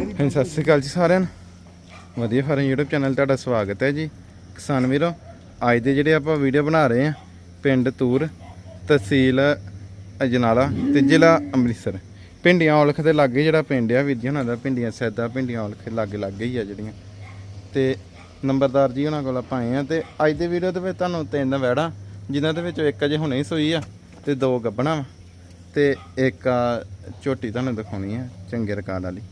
ਹਾਂਜੀ, ਸਤਿ ਸ਼੍ਰੀ ਅਕਾਲ ਜੀ ਸਾਰਿਆਂ ਨੂੰ। ਵਧੀਆ ਫਾਰਮ YouTube ਚੈਨਲ ਤੁਹਾਡਾ ਸਵਾਗਤ ਹੈ ਜੀ। ਕਿਸਾਨ ਵੀਰੋ, ਅੱਜ ਦੇ ਜਿਹੜੇ ਆਪਾਂ ਵੀਡੀਓ ਬਣਾ ਰਹੇ ਆ ਪਿੰਡ ਤੂਰ, ਤਹਿਸੀਲ ਅਜਨਾਲਾ ਤੇ ਜ਼ਿਲ੍ਹਾ ਅੰਮ੍ਰਿਤਸਰ। ਪਿੰਡੀਆਂ ਔਲਖ ਦੇ ਲਾਗੇ ਜਿਹੜਾ ਪਿੰਡ ਆ, ਵੀਰ ਜੀ ਉਹਨਾਂ ਦਾ, ਪਿੰਡੀਆਂ ਸੈਦਾ, ਪਿੰਡੀਆਂ ਔਲਖ ਲਾਗੇ ਲਾਗੇ ਹੀ ਆ ਜਿਹੜੀਆਂ। ਤੇ ਨੰਬਰਦਾਰ ਜੀ ਉਹਨਾਂ ਕੋਲ ਆਪਾਂ ਆਏ ਆ ਤੇ ਅੱਜ ਦੇ ਵੀਡੀਓ ਦੇ ਵਿੱਚ ਤੁਹਾਨੂੰ ਤਿੰਨ ਵੈੜਾਂ ਜਿਨ੍ਹਾਂ ਦੇ ਵਿੱਚੋਂ ਇੱਕ ਅਜੇ ਹੁਣੇ ਹੀ ਸੂਈ ਆ ਤੇ ਦੋ ਗੱਬਣਾ ਵਾ। ਤੇ ਇੱਕ ਝੋਟੀ ਤੁਹਾਨੂੰ ਦਿਖਾਉਣੀ ਆ, ਚੰਗੇ ਰਿਕਾਰਡ ਵਾਲੀ।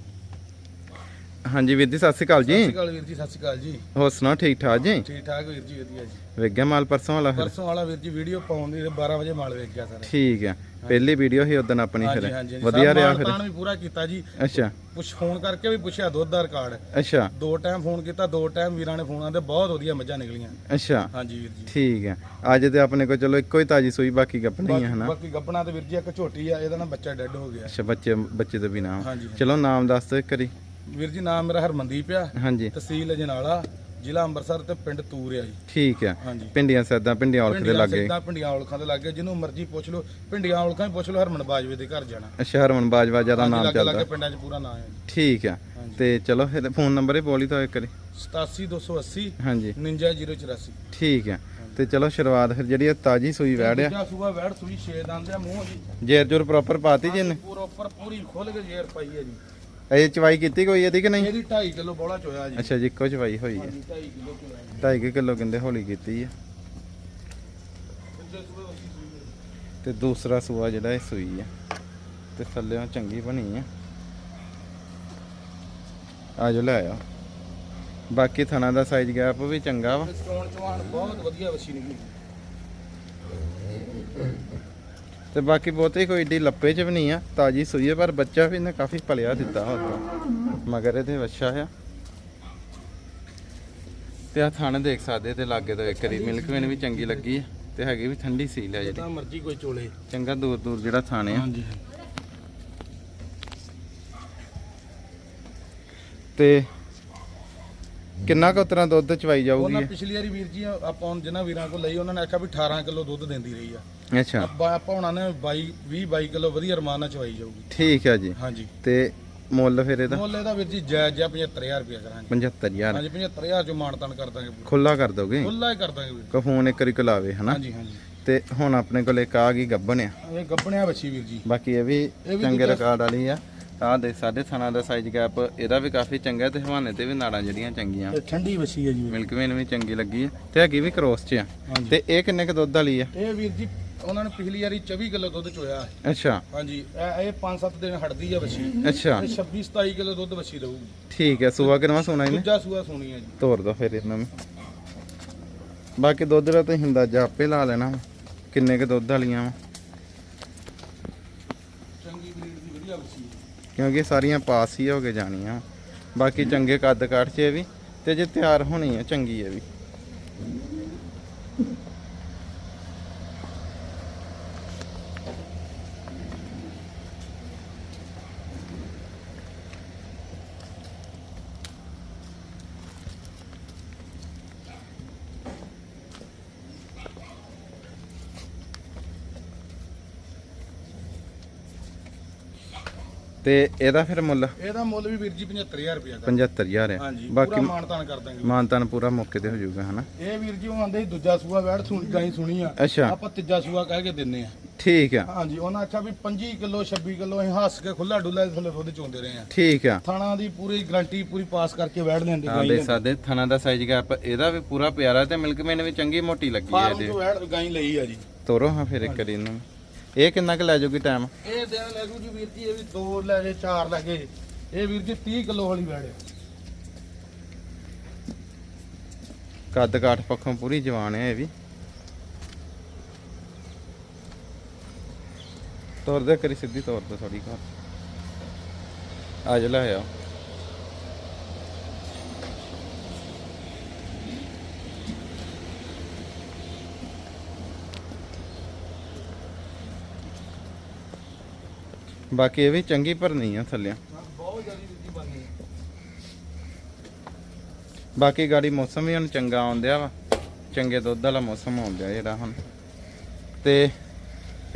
ਹਾਂਜੀ ਵੀਰ ਜੀ ਸਤਿ ਸ਼੍ਰੀ ਅਕਾਲ ਸਤਿ ਜੀ ਸ਼੍ਰੀ ਅਕਾਲ ਵੀਰ ਜੀ ਸਤਿ ਸ਼੍ਰੀ ਅਕਾਲ ਜੀ। ਹੋਰ ਸੁਣਾਓ ਠੀਕ ਠਾਕ ਜੀ? ਠੀਕ ਠਾਕ ਵੀਰ ਜੀ ਵਧੀਆ ਜੀ। ਵੇਖ ਗਿਆ ਮਾਲ ਪਰਸੋਂ ਵਾਲਾ ਫਿਰ? ਪਰਸੋਂ ਵਾਲਾ ਵੀਰ ਜੀ ਵੀਡੀਓ ਪਾਉਣ ਦੀ 12 ਵਜੇ ਮਾਲ ਵੇਖ ਗਿਆ ਸਾਰਾ। ਠੀਕ ਆ ਪਹਿਲੀ ਵੀਡੀਓ ਸੀ ਉਦੋਂ ਆਪਣੀ ਫਿਰ। ਹਾਂਜੀ ਵਧੀਆ ਰਿਹਾ ਫਿਰ। ਤਾਂ ਵੀ ਪੂਰਾ ਕੀਤਾ ਜੀ। ਅੱਛਾ। ਪੁੱਛ ਫੋਨ ਕਰਕੇ ਵੀ ਪੁੱਛਿਆ ਦੁੱਧ ਦਾ ਰਿਕਾਰਡ। ਅੱਛਾ। ਦੋ ਟਾਈਮ ਫੋਨ ਕੀਤਾ ਦੋ ਟਾਈਮ ਵੀਰਾਂ ਨੇ ਫੋਨ ਆਂਦੇ ਬਹੁਤ ਵਧੀਆ ਮੱਝਾਂ ਨਿਕਲੀਆਂ। ਅੱਛਾ। ਹਾਂਜੀ ਵੀਰ ਜੀ। ਠੀਕ ਆ। ਅੱਜ ਤੇ ਆਪਣੇ ਕੋਲ ਚਲੋ ਇੱਕੋ ਹੀ ਤਾਜੀ ਸੂਈ ਬਾਕੀ ਗੱਪਣੀ ਆ ਹਨਾ? ਬਾਕੀ ਗੱਪਣਾ ਤੇ ਵੀਰ ਜੀ ਇੱਕ ਝੋਟੀ ਆ ਇਹਦਾ ਨਾ ਬੱਚਾ ਡੈੱਡ ਹੋ ਗਿਆ। ਅੱਛਾ ਬੱਚੇ ਬੱਚੇ ਤੋਂ ਬਿਨਾ। ਹਾਂਜੀ। ਚਲੋ ਨਾਮ ਦੱਸ ਦਿਓ ਇੱਕ ਵਾਰੀ। ਵੀਰ ਜੀ ਨਾਮ ਮੇਰਾ ਹਰਮਨਦੀਪ ਆ। ਹਾਂਜੀ। ਤਹਿਸੀਲ ਅਜਨਾਲਾ ਜ਼ਿਲ੍ਹਾ ਅੰਮ੍ਰਿਤਸਰ ਤੇ ਪਿੰਡ ਤੂਰ ਆ ਜੀ। ਠੀਕ ਆ। ਹਾਂਜੀ। ਪਿੰਡੀਆਂ ਸੈਦਾਂ ਪਿੰਡੀਆਂ ਔਲਖ ਦੇ ਲਾਗੇ। ਸਿੱਧਾਂ ਪਿੰਡੀਆਂ ਔਲਖਾਂ ਦੇ ਲਾਗੇ। ਜਿਹਨੂੰ ਮਰਜ਼ੀ ਪੁੱਛ ਲਓ। ਪਿੰਡੀਆਂ ਔਲਖਾਂ ਹੀ ਪੁੱਛ ਲਓ ਹਰਮਨ ਬਾਜਵੇ ਦੇ ਘਰ ਜਾਣਾ। ਅੱਛਾ ਹਰਮਨ ਬਾਜਵਾ ਜ਼ਿਆਦਾ ਨਾਮ ਚੱਲਦਾ। ਲਾਗੇ ਪਿੰਡਾਂ 'ਚ ਪੂਰਾ ਨਾਮ ਹੈ ਠੀਕ ਆ। ਤੇ ਚਲੋ ਫਿਰ ਫੋਨ ਨੰਬਰ ਹੀ ਬੋਲੀ ਤਾਂ ਇੱਕ ਵਾਰੀ। 87280 ਹਾਂਜੀ। 59084 ਠੀਕ ਆ। ਤੇ ਚਲੋ ਸ਼ੁਰੂਆਤ ਫਿਰ ਜਿਹੜੀ ਇਹ ਤਾਜੀ ਸੂਈ ਵੈੜ ਆ। ਸੂਆ ਵੈੜ ਸੂਈ 6 ਦੰਦ ਆ ਮੂੰਹ ਜੀ। ਜੇਰ ਜੁਰ ਪ੍ਰੋਪਰ ਪਾਤੀ ਜੀ ਇਹਨੇ? ਪੂਰਾ ਉੱਪਰ ਪੂਰੀ ਖੁੱਲ ਕੇ ਜੇਰ ਪਾਈ ਹੈ ਜੀ। ਇਹ ਚਵਾਈ ਕੀਤੀ ਕੋਈ ਇਹਦੀ ਕਿ ਨਹੀਂ? ਇਹਦੀ 2.5 ਕਿਲੋ ਬੋਲਾ ਚੋਇਆ ਜੀ। ਅੱਛਾ ਜੀ ਇੱਕੋ ਚਵਾਈ ਹੋਈ ਹੈ। ਹਾਂਜੀ 2.5 ਕਿਲੋ ਚੋਇਆ ਜੀ। 2.5 ਕਿਲੋ ਕਹਿੰਦੇ ਹੌਲੀ ਕੀਤੀ ਹੈ। ਤੇ ਦੂਸਰਾ ਸੂਆ ਜਿਹੜਾ ਇਹ ਸੂਈ ਆ ਤੇ ਥੱਲੇੋਂ ਚੰਗੀ ਬਣੀ ਆ ਆਜੋ ਲੈ ਬਾਕੀ ਥਣਾ ਦਾ ਸਾਈਜ਼ ਗੈਪ ਵੀ ਚੰਗਾ ਵਾ। ਸਟੋਨ ਚਵਾਨ ਬਹੁਤ ਵਧੀਆ ਵਸੀ ਨਿਕਲੀ। ਤੇ ਬਾਕੀ ਬਹੁਤੇ ਕੋਈ ਏਡੀ ਲੱਪੇ ਚ ਵੀ ਨਹੀਂ ਆ। ਤਾਜੀ ਸੂਈ ਆ ਪਰ ਬੱਚਾ ਵੀ ਇਹਨੇ ਕਾਫੀ ਪਲਿਆ ਦਿੱਤਾ ਹੁੰਦਾ ਮਗਰ ਇਹਦੇ ਵੱਛਾ ਆ। ਤੇ ਆ ਥਣ ਦੇਖ ਸਕਦੇ ਤੇ ਲਾਗੇ ਤੋਂ ਇੱਕ ਵਾਰੀ ਮਿਲਕ ਵੇਨ ਵੀ ਚੰਗੀ ਲੱਗੀ ਆ। ਤੇ ਹੈਗੀ ਵੀ ਠੰਡੀ ਸੀਲ ਆ ਜਿਹੜੀ। ਤਾਂ ਮਰਜ਼ੀ ਕੋਈ ਚੋਲੇ। ਚੰਗਾ ਦੂਰ ਦੂਰ ਜਿਹੜਾ ਥਾਣੇ ਆ। ਹਾਂਜੀ। ਤੇ ਕਿੰਨਾ ਕੁ ਉਤਰਾ ਦੁੱਧ ਚਵਾਈ ਜਾਊਗੀ? ਉਹਨਾਂ ਇਹ? ਪਿਛਲੀ ਵਾਰੀ ਵੀਰ ਜੀ ਆਪਾਂ ਹੁਣ ਜਿਨ੍ਹਾਂ ਵੀਰਾਂ ਕੋਲ ਲਈ ਉਹਨਾਂ ਨੇ ਆਖਿਆ ਵੀ 18 ਕਿਲੋ ਦੁੱਧ ਦਿੰਦੀ ਰਹੀ ਆ। ਅੱਛਾ। ਆਪਾਂ ਆਪਾਂ ਉਹਨਾਂ ਨੇ 22 20 22 ਕਿਲੋ ਵਧੀਆ ਰਮਾਨ ਨਾਲ ਚਵਾਈ ਜਾਊਗੀ। ਠੀਕ ਆ ਜੀ। ਹਾਂਜੀ। ਤੇ ਮੁੱਲ ਫਿਰ ਇਹਦਾ? ਮੁੱਲ ਇਹਦਾ ਵੀਰ ਜੀ ਜਾਇਜ਼ ਜਿਹਾ 75000 ਰੁਪਏ ਕਰਾਂਗੇ। 75000 ਹਾਂਜੀ 75000 ਚੋਂ ਮਾਨਤਾਨ ਕਰ ਦਾਂਗੇ। ਪੂਰਾ ਖੁੱਲਾ ਕਰ ਦੋਗੇ? ਖੁੱਲਾ ਹੀ ਕਰ ਦਾਂਗੇ ਵੀਰ ਕੋ ਫੋਨ ਇੱਕ ਵਾਰੀ ਕੋਲਾਵੇ ਹਨਾ? ਹਾਂਜੀ ਹਾਂਜੀ। ਤੇ ਹੁਣ ਆਪਣੇ ਕੋਲ ਇੱਕ ਆ ਗਈ ਗੱਬਣ ਆ ਇਹ ਗੱਪਣਿਆ ਬੱਚੀ ਵੀਰ ਜੀ। ਬਾਕੀ ਇਹ ਵੀ ਇਹ ਵੀ ਚੰਗੇ ਰਿਕਾਰਡ ਵਾਲੀ ਆ। ਆ ਦੇ ਸਾਢੇ ਥਾਣਾ ਦਾ ਸਾਈਜ਼ ਗੈਪ ਇਹਦਾ ਵੀ ਕਾਫੀ ਚੰਗਾ ਤੇ ਹਵਾਨੇ ਤੇ ਵੀ ਨਾੜਾਂ ਜਿਹੜੀਆਂ ਚੰਗੀਆਂ। ਇਹ ਠੰਡੀ ਬੱਚੀ ਹੈ ਜੀ ਮਿਲਕ ਵੇਨ ਵੀ ਚੰਗੀ ਲੱਗੀ ਆ ਤੇ ਹੈਗੀ ਵੀ ਕ੍ਰੋਸ ਚ ਆ। ਤੇ ਇਹ ਕਿੰਨੇ ਕ ਦੁੱਧ ਵਾਲੀ ਆ? ਇਹ ਵੀਰ ਜੀ ਉਹਨਾਂ ਨੇ ਪਿਛਲੀ ਵਾਰੀ 24 ਕਿਲੋ ਦੁੱਧ ਚੋਇਆ ਅੱਛਾ। ਹਾਂਜੀ ਇਹ ਇਹ 5-7 ਦਿਨ ਹਟਦੀ ਆ ਬੱਚੀ ਅੱਛਾ। ਇਹ 26-27 ਕਿਲੋ ਦੁੱਧ ਬੱਚੀ ਦਊਗੀ। ਠੀਕ ਹੈ ਸੂਆ ਕਿਨਵਾ ਸੋਨਾ ਇਹਨੇ? ਦੂਜਾ ਸੂਆ ਸੋਣੀ ਹੈ ਜੀ। ਤੋਰ ਦੋ ਫਿਰ ਇਹਨਾਂ ਨੂੰ। ਬਾਕੀ ਦੁੱਧ ਦਾ ਤੁਸੀਂ ਅੰਦਾਜ਼ਾ ਆਪੇ ਲਾ ਲੈਣਾ। ਕਿੰਨੇ ਕ ਦੁੱਧ ਵਾਲੀਆਂ ਵਾ ਚੰਗੀ ਬਰੀਡ ਦੀ ਵਧੀਆ ਬੱਚੀ ਹੈ ਕਿਉਂਕਿ ਸਾਰੀਆਂ ਪਾਸ ਹੀ ਹੋ ਕੇ ਜਾਣੀਆਂ। ਬਾਕੀ ਚੰਗੇ ਕੱਦ ਕਾਠ 'ਚ ਇਹ ਵੀ, ਤੇ ਜੇ ਤਿਆਰ ਹੋਣੀ ਆ, ਚੰਗੀ ਹੈ ਵੀ। ਤੇ ਇਹਦਾ ਫਿਰ ਮੁੱਲ? ਇਹਦਾ ਮੁੱਲ ਵੀ ਵੀਰ ਜੀ 75000 ਰੁਪਏ ਦਾ 75000 ਹੈ। ਹਾਂਜੀ ਬਾਕੀ ਮਾਨਤਾਨ ਕਰ ਦਾਂਗੇ ਮਾਨਤਾਨ ਪੂਰਾ ਮੌਕੇ ਤੇ ਹੋ ਜਾਊਗਾ ਹਨਾ? ਇਹ ਵੀਰ ਜੀ ਉਹ ਆਂਦੇ ਸੀ ਦੂਜਾ ਸੂਆ ਵੈੜ ਸੁਣੀ ਗਾਈ ਸੁਣੀ ਆ। ਅੱਛਾ। ਆਪਾਂ ਤੀਜਾ ਸੂਆ ਕਹਿ ਕੇ ਦਿੰਨੇ ਆ। ਠੀਕ ਆ। ਹਾਂਜੀ ਉਹਨਾਂ ਆਖਿਆ ਵੀ 25 ਕਿਲੋ 26 ਕਿਲੋ ਅਸੀਂ ਹੱਸ ਕੇ ਖੁੱਲਾ ਡੁੱਲਾ ਦੇ ਥੱਲੇ ਦੁੱਧ ਚੋਂਦੇ ਰਹੇ ਆ। ਠੀਕ ਆ। ਥਾਣਾ ਦੀ ਪੂਰੀ ਗਾਰੰਟੀ ਪੂਰੀ ਪਾਸ ਕਰਕੇ ਵੈੜ ਲੈਂਦੇ ਗਾਈ ਦੇਖ ਸਕਦੇ ਥਣਾ ਦਾ ਸਾਈਜ਼ ਗੈਪ ਇਹਦਾ ਵੀ ਪੂਰਾ ਪਿਆਰਾ ਤੇ ਮਿਲਕ ਮੇਨ ਵੀ ਚੰਗੀ ਮੋਟੀ ਲੱਗੀ ਹੈ ਫਾਰਮ ਇਹਦੇ। ਤੋਂ ਵੈੜ ਗਾਈ ਲਈ ਆ ਜੀ। ਤੋਰੋ ਹਾਂ ਫਿਰ ਇੱਕ ਵਾਰੀ ਇਹਨੂੰ। ਇਹ ਕਿੰਨਾ ਕੁ ਲੈ ਜਾਊਗੀ ਟਾਈਮ ਇਹ ਦਿਨ ਲੈ ਜੂ ਜੀ ਵੀਰ ਜੀ ਇਹ ਵੀ ਦੋ ਲੈ ਜੇ ਚਾਰ ਲੈ ਗਏ ਇਹ ਵੀਰ ਜੀ 30 ਕਿਲੋ ਵਾਲੀ ਆ। ਕੱਦ ਕਾਠ ਪੱਖੋਂ ਪੂਰੀ ਜਵਾਨ ਹੈ ਇਹ ਵੀ। ਤੋਰ ਦੇ ਕਰੀ ਸਿੱਧੀ ਤੋਰ ਦੇ ਥੋੜੀ ਘਰ। ਆ ਜਾ ਲੈ ਬਾਕੀ ਇਹ ਵੀ ਚੰਗੀ ਭਰਨੀ ਆ ਥੱਲੇ। ਬਹੁਤ ਜ਼ਿਆਦਾ ਬਣਨੀ ਬਾਕੀ ਗਾੜੀ ਮੌਸਮ ਵੀ ਹੁਣ ਚੰਗਾ ਆਉਂਦਿਆ ਵਾ। ਚੰਗੇ ਦੁੱਧ ਵਾਲਾ ਮੌਸਮ ਆਉਂਦਿਆ ਜਿਹੜਾ ਹੁਣ। ਤੇ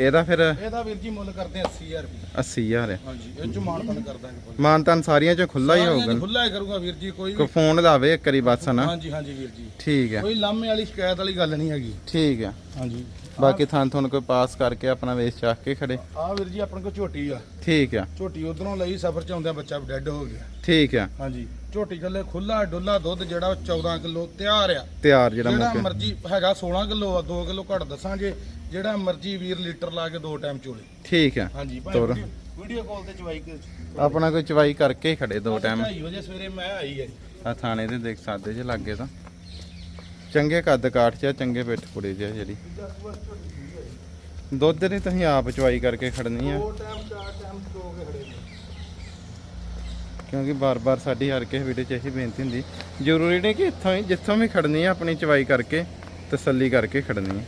ਇਹਦਾ ਫਿਰ ਇਹਦਾ ਵੀਰ ਜੀ ਮੁੱਲ ਕਰਦੇ ਆ 80000 ਰੁਪਏ 80000 ਹੈ ਹਾਂਜੀ ਇਹ ਚ ਮਾਨਤਨ ਕਰ ਦਾਂਗੇ ਫੁੱਲ ਮਾਨਤਨ ਸਾਰੀਆਂ ਚ ਖੁੱਲਾ ਹੀ ਹੋਊਗਾ। ਖੁੱਲਾ ਹੀ ਕਰੂਗਾ ਵੀਰ ਜੀ ਕੋਈ ਕੋ ਫੋਨ ਲਾਵੇ ਇੱਕ ਵਾਰੀ ਬਸ ਨਾ ਹਾਂਜੀ ਹਾਂਜੀ ਵੀਰ ਜੀ। ਠੀਕ ਹੈ ਕੋਈ ਲਾਮੇ ਵਾਲੀ ਸ਼ਿਕਾਇਤ ਵਾਲੀ ਗੱਲ ਨਹੀਂ ਹੈਗੀ। ਠੀਕ ਹੈ ਹਾਂਜੀ। ਬਾਕੀ ਥਾਂ ਤੁਹਾਨੂੰ ਕੋਈ ਪਾਸ ਕਰਕੇ ਆਪਣਾ ਵੇਚ ਚੱਕ ਕੇ ਖੜੇ? ਆ ਵੀਰ ਜੀ ਆਪਣੇ ਕੋਲ ਝੋਟੀ ਆ। ਠੀਕ ਹੈ ਝੋਟੀ ਉਧਰੋਂ ਲਈ ਸਫਰ ਚ ਆਉਂਦਿਆਂ ਬੱਚਾ ਡੈੱਡ ਹੋ ਗਿਆ। ਠੀਕ ਹੈ ਹਾਂਜੀ। ਝੋਟੀ ਥੱਲੇ ਖੁੱਲਾ ਡੁੱਲਾ ਦੁੱਧ ਜਿਹੜਾ ਉਹ 14 ਕਿਲੋ ਤਿਆਰ ਆ। ਤਿਆਰ ਜਿਹੜਾ ਜਿਹੜਾ ਮੁੱਕੇ ਮਰਜ਼ੀ ਹੈਗਾ 16 ਕਿਲੋ ਆ 2 ਕਿਲੋ ਘੱਟ ਦੱਸਾਂਗੇ। ਜਿਹੜਾ ਮਰਜ਼ੀ ਵੀਰ ਲੀਟਰ ਲਾ ਕੇ ਦੋ ਟਾਈਮ ਚੋਲੇ। ਠੀਕ ਹੈ ਹਾਂਜੀ ਤੋਰ। ਵੀਡੀਓ ਕਾਲ ਤੇ ਚਵਾਈ ਆਪਣਾ ਕੋਈ ਚਵਾਈ ਕਰਕੇ ਖੜੇ ਦੋ ਟਾਈਮ। 2:30 ਵਜੇ ਸਵੇਰੇ ਮੈਂ ਆਈ ਹੈ ਆ ਥਾਣੇ ਤੇ ਦੇਖ ਸਕਦੇ ਜੇ ਲੱਗੇ ਤਾਂ। ਚੰਗੇ ਕੱਦ ਕਾਠ ਚ ਆ, ਚੰਗੇ ਪਿੱਠ ਪੁੜੇ ਆ ਜਿਹੜੀ ਦੁੱਧ ਦੇ ਤੁਸੀਂ ਆਪ ਚਵਾਈ ਕਰਕੇ ਖੜਨੀ ਆ ਦੋ ਟਾਈਮ ਚਾਰ ਟਾਈਮ ਦੋ ਕੇ ਖੜੇ ਨੇ। ਕਿਉਂਕਿ ਬਾਰ-ਬਾਰ ਸਾਡੀ ਹਰ ਕਿਸੇ ਵੀਡੀਓ 'ਚ ਇਹੀ ਬੇਨਤੀ ਹੁੰਦੀ ਜ਼ਰੂਰੀ ਨਹੀਂ ਕਿ ਇੱਥੋਂ ਹੀ ਜਿੱਥੋਂ ਵੀ ਖੜਨੀ ਆ ਆਪਣੀ ਚਵਾਈ ਕਰਕੇ ਤਸੱਲੀ ਕਰਕੇ ਖੜਨੀ ਆ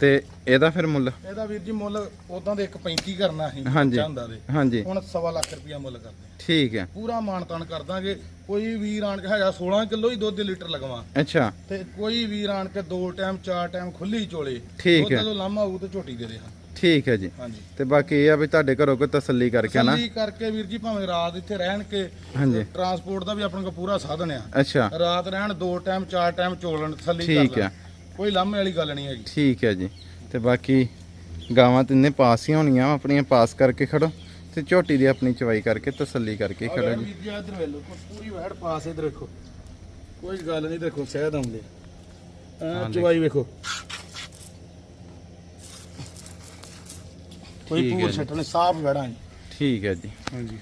ਤੇ ਇਹਦਾ ਫਿਰ ਮੁੱਲ? ਇਹਦਾ ਵੀਰ ਜੀ ਮੁੱਲ ਉਦਾਂ ਦੇ 1.35 ਕਰਨਾ ਸੀ ਹਾਂਜੀ। ਚਾਹੁੰਦਾ ਦੇ। ਹਾਂਜੀ। ਹੁਣ ਸਵਾ ਲੱਖ ਰੁਪਇਆ ਮੁੱਲ ਕਰਦੇ ਠੀਕ ਹੈ। ਪੂਰਾ ਮਾਨਤਾਨ ਕਰ ਦਾਂਗੇ। ਕੋਈ ਵੀਰ ਆਣ ਕੇ ਹੈਗਾ 16 ਕਿਲੋ ਹੀ ਦੁੱਧ ਦੇ ਲੀਟਰ ਲਗਵਾ। ਅੱਛਾ। ਤੇ ਕੋਈ ਵੀਰ ਆਣ ਕੇ ਦੋ ਟਾਈਮ ਚਾਰ ਟਾਈਮ ਖੁੱਲੀ ਚੋਲੇ ਠੀਕ ਹੈ। ਜਦੋਂ ਲਾਮਾ ਆਊ ਤੇ ਝੋਟੀ ਦੇ ਦੇ ਹਾਂ ਠੀਕ ਹੈ ਜੀ। ਹਾਂਜੀ। ਤੇ ਬਾਕੀ ਇਹ ਆ ਵੀ ਤੁਹਾਡੇ ਘਰੋਂ ਕੋਈ ਤਸੱਲੀ ਕਰਕੇ ਨਾ। ਤਸੱਲੀ ਕਰਕੇ ਵੀਰ ਜੀ ਭਾਵੇਂ ਰਾਤ ਇੱਥੇ ਰਹਿਣ ਕੇ ਹਾਂਜੀ। ਟਰਾਂਸਪੋਰਟ ਦਾ ਵੀ ਆਪਣੇ ਕੋਲ ਪੂਰਾ ਸਾਧਨ ਆ। ਅੱਛਾ। ਰਾਤ ਰਹਿਣ ਦੋ ਟਾਈਮ ਚਾਰ ਟਾਈਮ ਚੋਲਣ ਤਸੱਲੀ ਕਰ ਠੀਕ ਲੈਣ। ਹੈ। ਕੋਈ ਲਾਮੇ ਵਾਲੀ ਗੱਲ ਨਹੀਂ ਹੈਗੀ। ਠੀਕ ਹੈ ਜੀ। ਤੇ ਬਾਕੀ ਗਾਵਾਂ ਤਿੰਨੇ ਪਾਸ ਹੀ ਹੋਣੀਆਂ ਆਪਣੀਆਂ ਪਾਸ ਕਰਕੇ ਖੜੋ ਤੇ ਝੋਟੀ ਦੀ ਆਪਣੀ ਚਵਾਈ ਕਰਕੇ ਤਸੱਲੀ ਕਰਕੇ ਖੜੋ ਜੀ। ਇੱਧਰ ਵੇਖ ਲਓ ਪੂਰੀ ਵਹਿੜ ਪਾਸ ਇਧਰ ਦੇਖੋ ਕੋਈ ਗੱਲ ਨਹੀਂ ਦੇਖੋ ਸ਼ਹਿਦ ਆਉਂਦੇ ਆ। ਹਾਂ, ਚਵਾਈ ਵੇਖੋ। ਕੋਈ ਠੀਕ ਹੈ ਪੂਰ ਜੀ। ਛੱਟਣੇ ਸਾਫ਼ ਵੜਾਂ ਠੀਕ ਹੈ ਜੀ। ਹਾਂਜੀ।